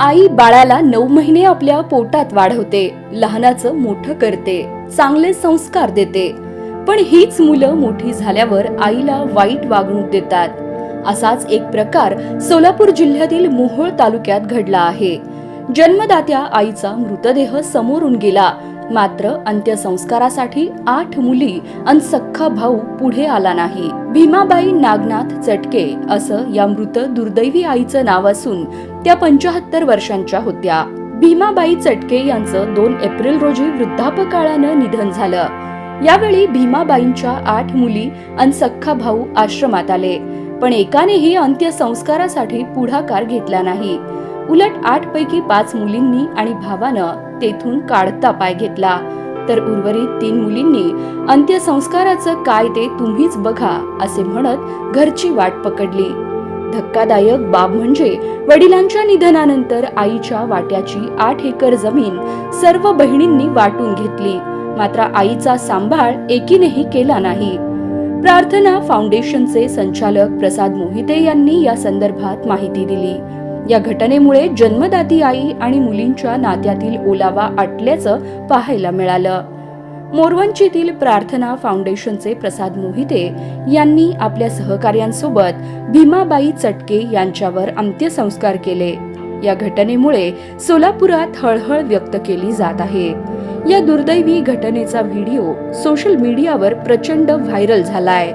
आई बाळाला नऊ महिने आपल्या पोटात वाढवते लहानाचं मोठं करते चांगले संस्कार देते. पण हीच मुलं मोठी झाल्यावर आईला वाईट वागणूक देतात. असाच एक प्रकार सोलापूर जिल्ह्यातील मोहोळ तालुक्यात घडला आहे. जन्मदात्या आईचा मृतदेह समोरून गेला मात्र अंत्यसंस्कारासाठी आठ मुली आणि सख्खा भाऊ पुढे आला नाही. भीमाबाई नागनाथ चटके असं या मृत दुर्दैवी आईचं नाव असून त्या पंचाहत्तर वर्षांच्या होत्या. भीमाबाई चटके यांचं दोन एप्रिल रोजी वृद्धापकाळानं निधन झालं. यावेळी भीमाबाईंच्या आठ मुली आणि सख्खा भाऊ आश्रमात आले. पण एकानेही अंत्यसंस्कारासाठी पुढाकार घेतला नाही. उलट आठ पैकी पाच मुलींनी आणि भावानं तेथून काढता पाय घेतला. तर उर्वरित तीन मुलींनी अंत्यसंस्काराचं काय ते तुम्हीच बघा असे म्हणत घरची वाट पकडली. धक्कादायक बाब म्हणजे वडिलांच्या निधनानंतर आईच्या वाट्याची आठ एकर जमीन सर्व बहिणींनी वाटून घेतली. मात्र आईचा सांभाळ एकीनेही केला नाही. प्रार्थना फाउंडेशनचे संचालक प्रसाद मोहिते यांनी या संदर्भात माहिती दिली. या घटनेमुळे जन्मदाती आई आणि मुलींच्या नात्यातील ओलावा आटल्याचं पाहायला मिळालं. मोरवंचीतील प्रार्थना फाउंडेशनचे प्रसाद मोहिते यांनी आपल्या सहकार्यांसोबत भीमाबाई चटके यांच्यावर अंत्यसंस्कार केले. या घटनेमुळे सोलापुरात हळहळ व्यक्त केली जात आहे. या दुर्दैवी घटनेचा व्हिडिओ सोशल मीडियावर प्रचंड व्हायरल झालाय.